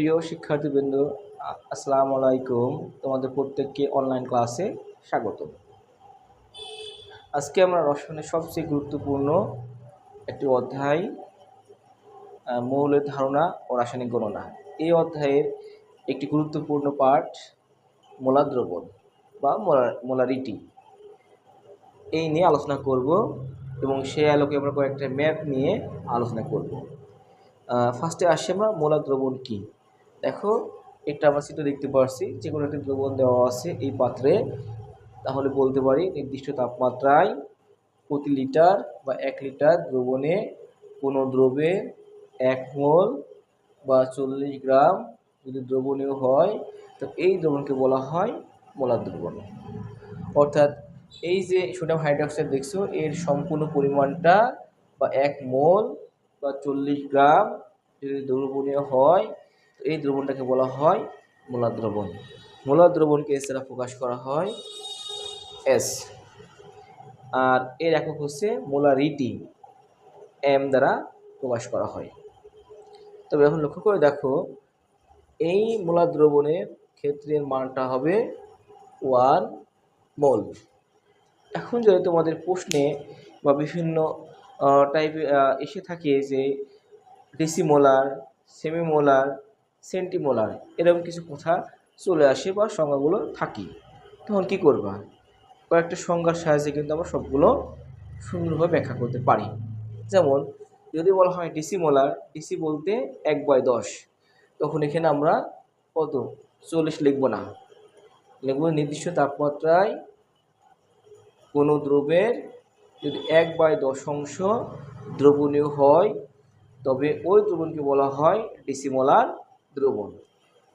প্রিয় শিক্ষার্থীবৃন্দ আসসালামু আলাইকুম তোমাদের প্রত্যেককে অনলাইন ক্লাসে স্বাগত। আজকে আমরা রসায়নের সবচেয়ে গুরুত্বপূর্ণ একটি অধ্যায় মৌলের ধারণা ও রাসায়নিক গণনা। এই অধ্যায়ের একটি গুরুত্বপূর্ণ পাঠ মোলার দ্রবণ বা মোলারিটি। এই নিয়ে আলোচনা করব এবং সেই আলোকে আমরা কয়েকটা ম্যাপ নিয়ে আলোচনা করব। ফার্স্টে আসি আমরা মোলার দ্রবণ কী? দেখো, একটা আমরা চিত্র দেখতে পারছি যে কোনো একটা দ্রবণ দেওয়া আছে এই পাত্রে। তাহলে বলতে পারি নির্দিষ্ট তাপমাত্রায় প্রতি লিটার বা এক লিটার দ্রবণে কোনো দ্রবে এক মোল বা চল্লিশ গ্রাম যদি দ্রবণীয় হয়, তো এই দ্রবণকে বলা হয় মোলার দ্রবণ। অর্থাৎ এই যে সোডিয়াম হাইড্রোক্সাইড দেখছ, এর সম্পূর্ণ পরিমাণটা বা এক মোল বা চল্লিশ গ্রাম যদি দ্রবণীয় হয় তো এই দ্রবণটাকে বলা হয় মোলার দ্রবণ। মোলার দ্রবণকে এস দ্বারা প্রকাশ করা হয় এস আর এর একক হচ্ছে মোলারিটি এম দ্বারা প্রকাশ করা হয়। তবে এখন লক্ষ্য করে দেখো, এই মোলার দ্রবণের ক্ষেত্রের মানটা হবে ওয়ান মোল। এখন যদি তোমাদের প্রশ্নে বা বিভিন্ন টাইপে এসে থাকে যে ডেসিমোলার সেমিমোলার সেন্টিমোলার। এরকম কিছু কথা চলে আসে বা সংজ্ঞাগুলো থাকে। তখন কি করবা? কয়েকটা সংজ্ঞার সাহায্যে কিন্তু আমরা সবগুলো সুন্দরভাবে ব্যাখ্যা করতে পারি। যেমন, যদি বলা হয় ডিসিমোলার, ডিসি বলতে এক বাই দশ, তখন এখানে আমরা কত? চল্লিশ লিখব না। লিখব নির্দিষ্ট তাপমাত্রায় কোনো দ্রব্যের যদি এক বাই দশ অংশ দ্রবণীয় হয়, তবে ওই দ্রবণকে বলা হয় ডিসিমোলার দ্রবণ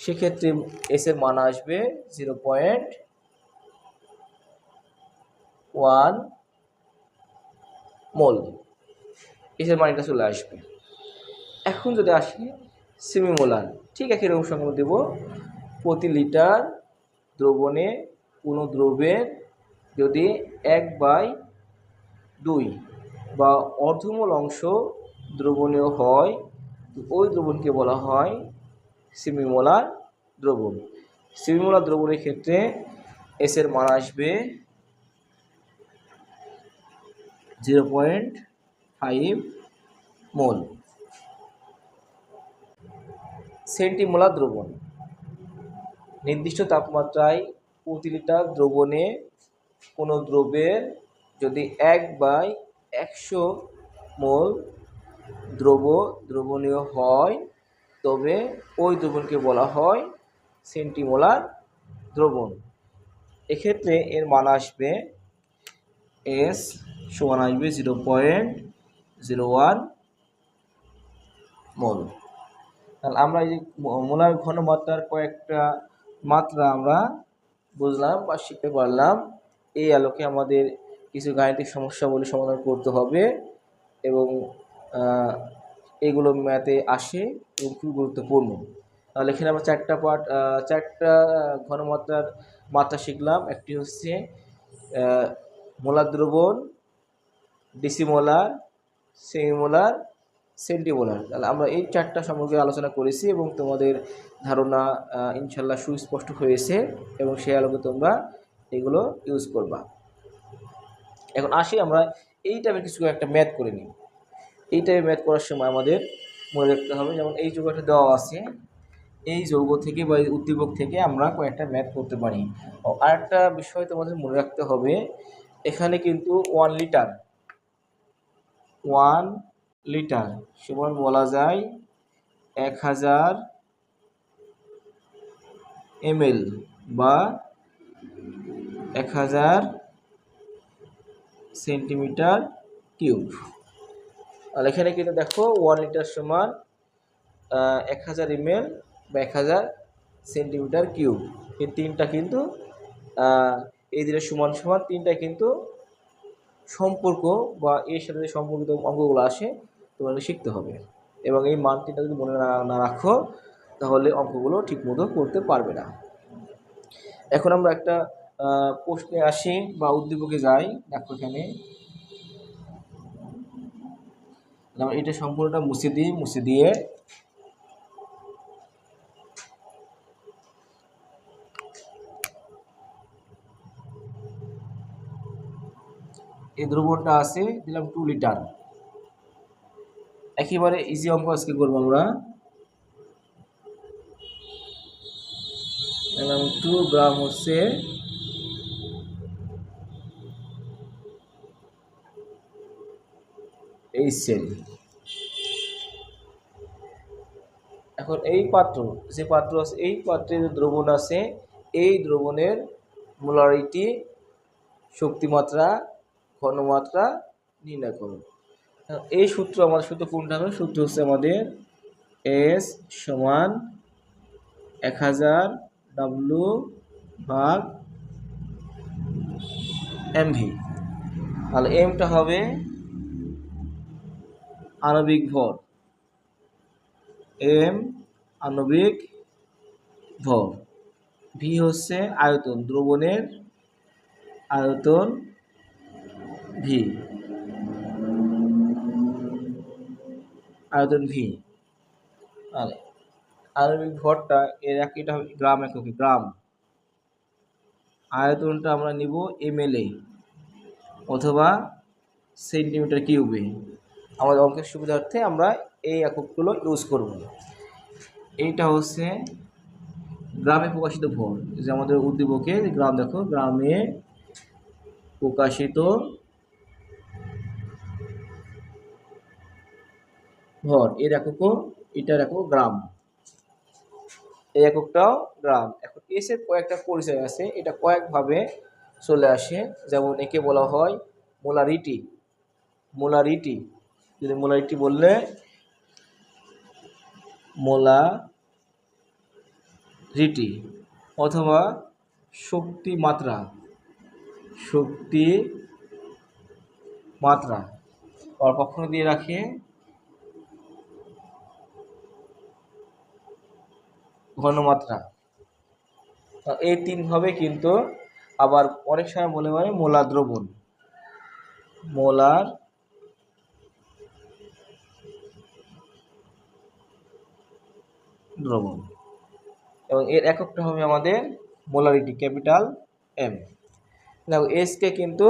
সেক্ষেত্রে এসের মান আসবে জিরো পয়েন্ট ওয়ান মোল। এসের মানটা চলে আসবে। এখন যদি আসি সেমিমোলার ঠিক একই রকম সংখ্যা দেব। প্রতি লিটার দ্রবণে কোনো দ্রব্যের যদি এক বাই দুই বা অর্ধমূল অংশ দ্রবণীয় হয়, ওই দ্রবণকে বলা হয় সেমিমোলার দ্রবণ। সেমিমোলার দ্রবণের ক্ষেত্রে এসের মান আসবে zero point five mole centimolar দ্রবণ। নির্দিষ্ট তাপমাত্রায় প্রতি লিটার দ্রবণে কোনো দ্রব্যের যদি এক বাই একশো মোল দ্রব দ্রবণীয় হয় তবে ওই দ্রবণকে বলা হয় সেন্টিমোলার দ্রবণ। এক্ষেত্রে এর মান আসবে এস সমান আসবে zero point zero one mole তাহলে আমরা এই যে মোলার ঘনমাত্রার কয়েকটা মাত্রা আমরা বুঝলাম বা শিখতে পারলাম। এই আলোকে আমাদের কিছু গাণিতিক সমস্যাগুলি সমাধান করতে হবে এবং এগুলো ম্যাথে আসে এবং খুব গুরুত্বপূর্ণ। তাহলে এখানে আমরা চারটা পার্ট চারটা ঘনমাত্রার মাত্রা শিখলাম। একটি হচ্ছে মোলার দ্রবণ, ডিসিমোলার, সেমিমোলার, সেন্টিমোলার। তাহলে আমরা এই চারটা সম্পর্কে আলোচনা করেছি এবং তোমাদের ধারণা ইনশাল্লাহ সুস্পষ্ট হয়েছে এবং সেই আলোকে তোমরা এগুলো ইউজ করবা। এখন আসি আমরা এই টাইপের কিছু একটা ম্যাথ করে নিই। এই টাইপের ম্যাথ করার সময় আমাদের মনে রাখতে হবে। যেমন এই যৌগটা দেওয়া আছে, এই যৌগ থেকে বা এই উদ্দীপক থেকে আমরা কয়েকটা ম্যাথ করতে পারি। ও, আরেকটা বিষয় তোমাদের মনে রাখতে হবে, এখানে কিন্তু ওয়ান লিটার ওয়ান লিটার সমান বলা যায় এক হাজার এমএল বা এক হাজার সেন্টিমিটার কিউব আর এখানে কিন্তু দেখো ওয়ান লিটার সমান এক হাজার এমএল বা এক হাজার সেন্টিমিটার কিউব এই তিনটা কিন্তু এই দুটো সমান সমান তিনটা কিন্তু সম্পর্ক বা এর সাথে সম্পর্কিত অঙ্কগুলো আসে তোমাকে শিখতে হবে। এবং এই মান তিনটা যদি মনে না রাখো, তাহলে অঙ্কগুলো ঠিকমতো করতে পারবে না। এখন আমরা একটা প্রশ্নে আসি বা উদ্দীপকে যাই। দেখো এখানে। তারপর এটা সম্পূর্ণটা মুছে দিই, মুছে দিয়ে এই দ্রবণটা আছে, দিলাম টু লিটার একেবারে ইজি অঙ্ক আজকে করব আমরা। দিলাম টু গ্রাম হচ্ছে এই সেল এখন এই পাত্র, যে পাত্র আছে, এই পাত্রে যে দ্রবণ আছে, এই দ্রবণের মোলারিটি শক্তিমাত্রা, ঘনমাত্রা নির্ণয় করুন। এই সূত্র আমাদের সূত্র কোনটা হবে? সূত্র হচ্ছে আমাদের এস সমান এক হাজার ডাব্লু ভাগ এমভি তাহলে এমটা হবে আণবিক ভর। এম, আণবিক ভর। ভি হচ্ছে আয়তন, দ্রবণের আয়তন ভি আয়তন ভি তাহলে আণবিক ভরটা এর একইটা হবে গ্রাম এককে, গ্রাম। আয়তনটা আমরা নিব এমএলএ অথবা সেন্টিমিটার কিউবে। আমাদের অঙ্কের সুবিধার্থে আমরা এই এককগুলো ইউজ করব। এইটা হচ্ছে গ্রামে প্রকাশিত ভর যে আমাদের উদ্দীপকে গ্রাম দেখো, গ্রামে প্রকাশিত ভর। এর এককও এটার একক গ্রাম। এই এককটাও গ্রাম। এখন এসের কয়েকটা পরিচয় আছে। এটা কয়েকভাবে চলে আসে। যেমন একে বলা হয় মোলারিটি। মোলারিটি। যদি মোলারিটি বললে, মোলা রিটি অথবা শক্তি মাত্রা শক্তি মাত্রা আর কখনো দিয়ে রাখে। ঘনমাত্রা এই তিনভাবে কিন্তু আবার অনেক সময় বলে বলে মোলা দ্রবণ। মোলার দ্রবণ। এবং এর এককটা হবে আমাদের মোলারিটি, ক্যাপিটাল এম দেখো এসকে কিন্তু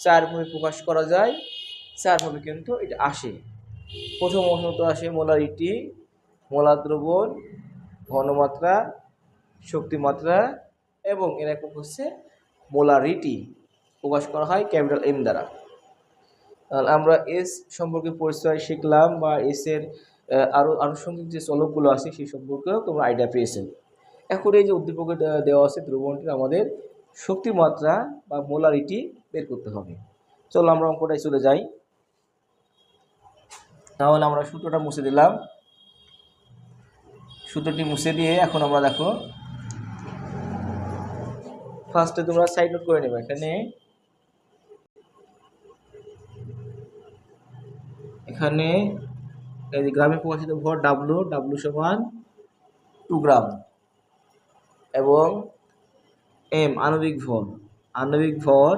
চারভাবে প্রকাশ করা যায় চারভাবে কিন্তু এটা আসে। প্রথম অংশত আসে মোলারিটি, মোলার দ্রবণ, ঘনমাত্রা, শক্তিমাত্রা, এবং এর একক হচ্ছে মোলারিটি। প্রকাশ করা হয় ক্যাপিটাল এম দ্বারা। আমরা এস সম্পর্কে পরিচয় শিখলাম বা এসের আরও আনুষঙ্গিক যে চলকগুলো আছে সেই সম্পর্কেও তোমরা আইডিয়া পেয়েছেন এখন এই যে উদ্দীপকে দেওয়া আছে দ্রবণটির আমাদের শক্তিমাত্রা বা মোলারিটি বের করতে হবে। চলো আমরা অঙ্কটায় চলে যাই। তাহলে আমরা সূত্রটা মুছে দিলাম। সূত্রটি মুছে দিয়ে এখন আমরা দেখো ফার্স্টে তোমরা সাইড নোট করে নেবে। এখানে এখানে গ্রামে প্রকাশিত ভর ডাব্লু ডাব্লু সমান টু গ্রাম এবং এম আণবিক ভর আণবিক ভর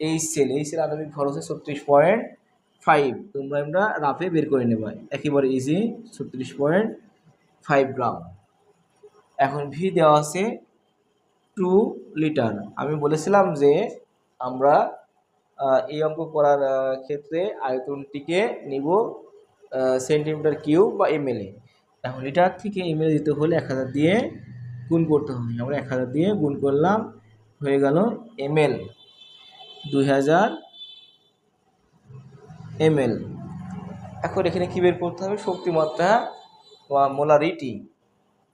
এই সেল এই সেল আণবিক ভর হচ্ছে ছত্রিশ পয়েন্ট ফাইভ তোমরা আমরা রাফে বের করে নেবা। একেবারে ইজি ছত্রিশ পয়েন্ট ফাইভ গ্রাম এখন ভি দেওয়া আছে টু লিটার আমি বলেছিলাম যে আমরা এই অঙ্ক করার ক্ষেত্রে আয়তনটিকে নিব সেন্টিমিটার কিউব বা এমএলএ এখন লিটার থেকে এমএলএ দিতে হলে এক হাজার দিয়ে গুণ করতে হবে। আমরা এক হাজার দিয়ে গুণ করলাম, হয়ে গেল এমএল দুই হাজার এমএল এখন এখানে কী বের করতে হবে? শক্তিমাত্রা বা মোলারিটি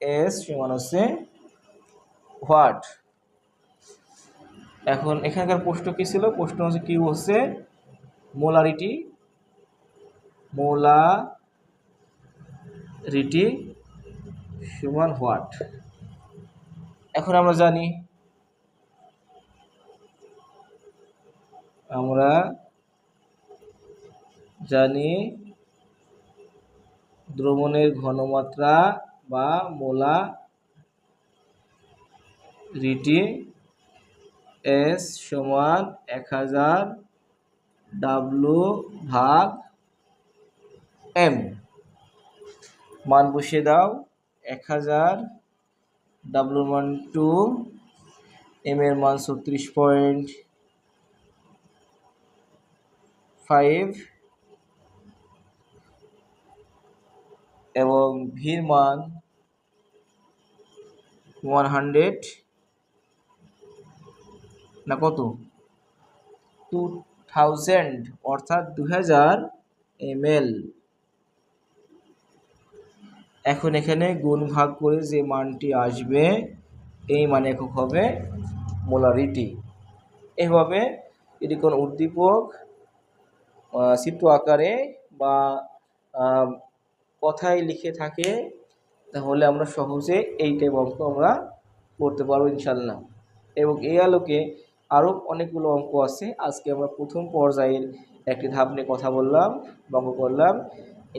এস সমান হচ্ছে হোয়াট এখন এখানকার প্রশ্ন কী ছিল? প্রশ্ন হচ্ছে কি হচ্ছে মোলারিটি মোলারিটি সমান হোয়াট? এখন আমরা জানি আমরা জানি দ্রবণের ঘনমাত্রা বা মোলা রিটি এস সমান এক হাজার ডাব্লু ভাগ এম মান বসিয়ে দাও। এক হাজার। ডাব্লুর মান টু এম এর মান ছত্রিশ পয়েন্ট ফাইভ এবং ভির মান ওয়ান হান্ড্রেড না, কত? টু থাউজেন্ড অর্থাৎ দু হাজার এমএল এখন এখানে গুণ ভাগ করে যে মানটি আসবে, এই মানে একক হবে মোলারিটি। এভাবে যদি কোনো উদ্দীপক চিত্র আকারে বা কথায় লিখে থাকে, তাহলে আমরা সহজে এই টাইপ অঙ্ক আমরা করতে পারব ইনশাল্লাহ এবং এই আলোকে আরও অনেকগুলো অঙ্ক আছে। আজকে আমরা প্রথম পর্যায়ের একটি ধাপ নিয়ে কথা বললাম বা অঙ্ক করলাম।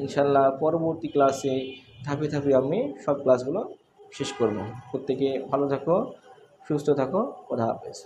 ইনশাল্লাহ পরবর্তী ক্লাসে ধাপে ধাপে আমি সব ক্লাসগুলো শেষ করব। প্রত্যেকে ভালো থাকো সুস্থ থাকো কথা হাফেজ।